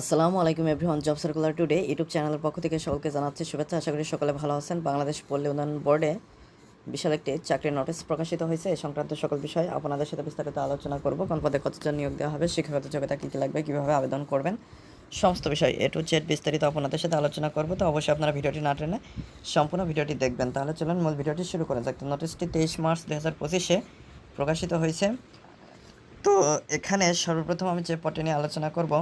আসসালামু আলাইকুম everyone, job circular today YouTube চ্যানেলের পক্ষ থেকে সকলকে জানাচ্ছি শুভেচ্ছা। আশা করি সকলে ভালো আছেন। বাংলাদেশ পল্লী উন্নয়ন বোর্ডে বিশাল একটি চাকরির নোটিশ প্রকাশিত হয়েছে। এই সংক্রান্ত সকল বিষয় আপনাদের সাথে বিস্তারিত আলোচনা করব। কোন পদে কতজন নিয়োগ দেওয়া হবে, শিক্ষাগত যোগ্যতা কী কী লাগবে, কীভাবে আবেদন করবেন, সমস্ত বিষয় এ টু জেড বিস্তারিত আপনাদের সাথে আলোচনা করব। তো অবশ্যই আপনারা ভিডিওটি না টেনে সম্পূর্ণ ভিডিওটি দেখবেন। তাহলে চলুন মূল ভিডিওটি শুরু করা যাক। তো নোটিশটি তেইশ মার্চ দু হাজার পঁচিশে প্রকাশিত হয়েছে। তো এখানে সর্বপ্রথম আমি যে পটে নিয়ে আলোচনা করব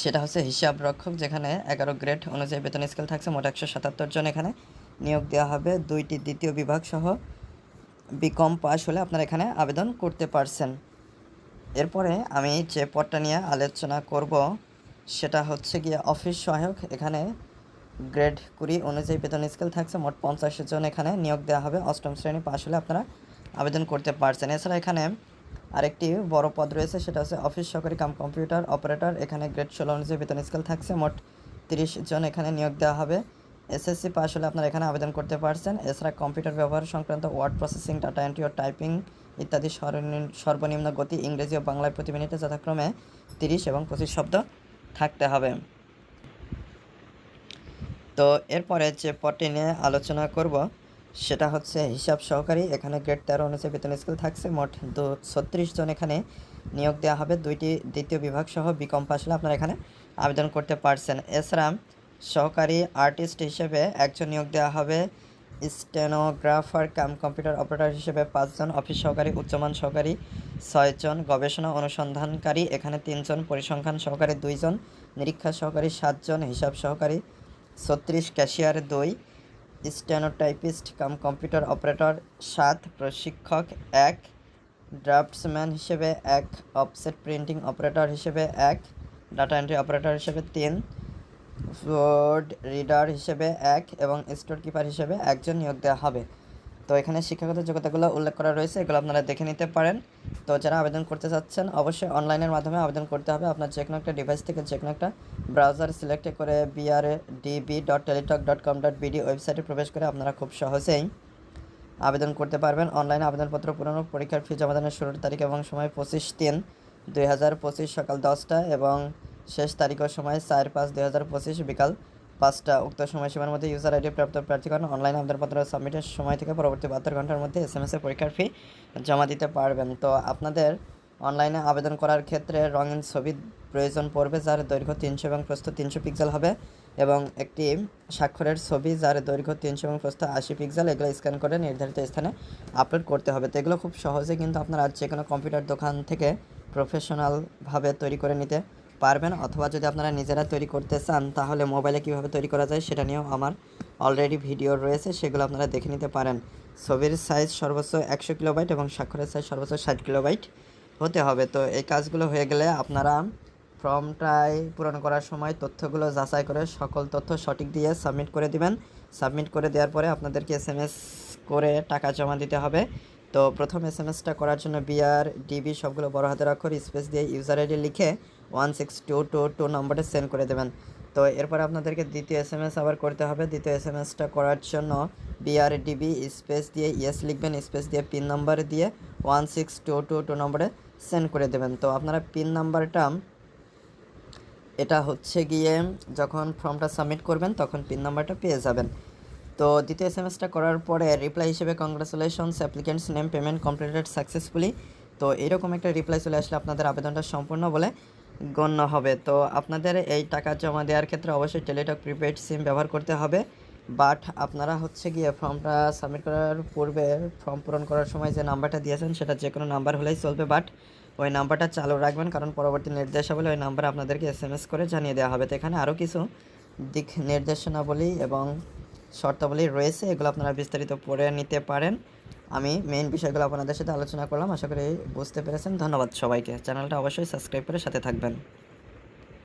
সেটা হচ্ছে হিসাব রক্ষক যেখানে এগারো গ্রেড অনুযায়ী বেতন স্কেল থাকছে মোট একশো সাতাত্তর জন এখানে। নিয়োগ দেওয়া হবে দুইটি দ্বিতীয় বিভাগ সহ। বিকম পাস হলে আপনারা এখানে আবেদন করতে পারছেন। এরপরে আমি যে পদটা নিয়ে আলোচনা করব, সেটা হচ্ছে গিয়ে অফিস সহায়ক এখানে গ্রেড কুড়ি অনুযায়ী বেতন স্কেল থাকছে মোট পঞ্চাশ জন এখানে নিয়োগ দেওয়া হবে। অষ্টম শ্রেণি পাশ হলে আপনারা আবেদন করতে পারছেন। এছাড়া এখানে আরেকটি বড় পদ রয়েছে, সেটা হচ্ছে অফিস সহকারী কাম, কম্পিউটার, অপারেটর। এখানে গ্রেড ষোলো অনুযায়ী বেতন স্কেল থাকছে, মোট তিরিশ জন এখানে নিয়োগ দেওয়া হবে। এসএসসি পাস হলে আপনারা এখানে আবেদন করতে পারছেন। এছাড়া কম্পিউটার ব্যবহার সংক্রান্ত ওয়ার্ড প্রসেসিং, ডাটা এন্ট্রি ও টাইপিং ইত্যাদি সর্বনিম্ন গতি ইংরেজি ও বাংলায় প্রতি মিনিটে যথাক্রমে তিরিশ এবং পঁচিশ শব্দ থাকতে হবে। তো এরপরে যে পদটি নিয়ে আলোচনা করব সেটা হচ্ছে হিসাব সহকারী এখানে গ্রেড তেরো অনুযায়ী বেতন স্কেল থাকছে, মোট দু ছত্রিশ জন এখানে নিয়োগ দেওয়া হবে। দুইটি দ্বিতীয় বিভাগ সহ বিকম পাশ হলে আপনারা এখানে আবেদন করতে পারছেন। এছাড়া সহকারী আর্টিস্ট হিসেবে একজন নিয়োগ দেওয়া হবে। স্টেনোগ্রাফার, কাম কম্পিউটার অপারেটর হিসেবে পাঁচজন, অফিস সহকারী, উচ্চমান সহকারী ছয়জন, গবেষণা অনুসন্ধানকারী এখানে তিনজন, পরিসংখ্যান সহকারী দুইজন, নিরীক্ষা সহকারী সাতজন, হিসাব সহকারী ছত্রিশ, ক্যাশিয়ার দুই। স্টেনোটাইপিস্ট কাম কম্পিউটার অপারেটর, সাত প্রশিক্ষক, এক ড্রাফটসম্যান হিসেবে, এক অফসেট প্রিন্টিং অপারেটর হিসেবে, এক ডাটা এন্ট্রি অপারেটর হিসেবে, তিন ফোর্ড রিডার হিসেবে, এক এবং স্টোর কিপার হিসেবে একজন নিয়োগ দেওয়া হবে। তো এখানে শিক্ষাগত যোগ্যতাগুলো উল্লেখ করা রয়েছে, এগুলো আপনারা দেখে নিতে পারেন। তো যারা আবেদন করতে চাচ্ছেন, অবশ্যই অনলাইনের মাধ্যমে আবেদন করতে হবে। আপনার যে কোনো একটা ডিভাইস থেকে যে কোনো একটা ব্রাউজার সিলেক্ট করে BR DB dot Teletalk dot com dot BD ওয়েবসাইটে প্রবেশ করে আপনারা খুব সহজেই আবেদন করতে পারবেন। অনলাইনে আবেদনপত্র পূরণ পরীক্ষার ফি জমাদানের শুরুর তারিখ এবং সময় পঁচিশ তিন দুই হাজার পঁচিশ সকাল দশটা এবং শেষ তারিখ ও সময় চার পাঁচ দুই হাজার পঁচিশ বিকাল পাঁচটা উক্ত সময়সীমার মধ্যে ইউজার আইডি প্রাপ্ত প্রার্থীগণ অনলাইন আবেদনপত্র সাবমিটের সময় থেকে পরবর্তী বাহাত্তর ঘণ্টার মধ্যে এস এম এস এর পরীক্ষার ফি জমা দিতে পারবেন। তো আপনাদের অনলাইনে আবেদন করার ক্ষেত্রে রঙিন ছবি প্রয়োজন পড়বে যার দৈর্ঘ্য তিনশো এবং প্রস্থ তিনশো পিক্সেল হবে এবং একটি স্বাক্ষরের ছবি যার দৈর্ঘ্য তিনশো এবং প্রস্থ আশি পিক্সেল এগুলো স্ক্যান করে নির্ধারিত স্থানে আপলোড করতে হবে। তো এগুলো খুব সহজে কিন্তু আপনারা যে কোনো কম্পিউটার দোকান থেকে প্রফেশনালভাবে তৈরি করে নিতে পারবেন অথবা যদি আপনারা নিজেরা তৈরি করতে চান, তাহলে মোবাইলে কীভাবে তৈরি করা যায় সেটা নিয়েও আমার অলরেডি ভিডিও রয়েছে, সেগুলো আপনারা দেখে নিতে পারেন। ছবির সাইজ সর্বোচ্চ একশো কিলোবাইট এবং স্বাক্ষরের সাইজ সর্বোচ্চ ষাট কিলোবাইট হতে হবে। তো এই কাজগুলো হয়ে গেলে আপনারা ফর্মটাই পূরণ করার সময় তথ্যগুলো যাচাই করে সকল তথ্য সঠিক দিয়ে সাবমিট করে দিবেন। সাবমিট করে দেওয়ার পরে আপনাদেরকে এস এম এস করে টাকা জমা দিতে হবে। তো প্রথম এস এম এসটা করার জন্য বিআর ডিবি সবগুলো বড় হাতের অক্ষর স্পেস দিয়ে ইউজার আইডি লিখে one six two two two নম্বরে সেন্ড করে দেবেন। তো এরপর আপনাদেরকে দ্বিতীয় এস এম এস আবার করতে হবে। দ্বিতীয় এস এম এসটা করার জন্য বিআর ডিবি স্পেস দিয়ে ইয়েস লিখবেন স্পেস দিয়ে পিন নাম্বার দিয়ে one six two two two নম্বরে সেন্ড করে দেবেন। তো আপনারা পিন নাম্বারটা এটা হচ্ছে গিয়ে যখন ফর্মটা সাবমিট করবেন, তখন পিন নাম্বারটা পেয়ে যাবেন। তো দ্বিতীয় এস এম এসটা করার পরে রিপ্লাই হিসেবে congratulations applicants name payment completed successfully তো এরকম একটা রিপ্লাই চলে আসলে আপনাদের আবেদনটা সম্পূর্ণ বলে গণ্য হবে। তো আপনাদের এই টাকা জমা দেওয়ার ক্ষেত্রে অবশ্যই টেলিটক প্রিপেড সিম ব্যবহার করতে হবে। বাট আপনারা হচ্ছে গিয়ে ফর্মটা সাবমিট করার পূর্বে ফর্ম পূরণ করার সময় যে নাম্বারটা দিয়েছেন, সেটা যে কোনো নাম্বার হলেই চলবে। বাট ওই নাম্বারটা চালু রাখবেন, কারণ পরবর্তী নির্দেশাবলী ওই নাম্বারে আপনাদেরকে এস করে জানিয়ে দেওয়া হবে। তো এখানে আরও কিছু দিক নির্দেশনাবলী এবং শর্তাবলী রয়েছে, এগুলো আপনারা বিস্তারিত পড়ে নিতে পারেন। আমি মেইন বিষয়গুলো আপনাদের সাথে আলোচনা করলাম, আশা করি বুঝতে পেরেছেন। ধন্যবাদ সবাইকে। চ্যানেলটা অবশ্যই সাবস্ক্রাইব করে সাথে থাকবেন।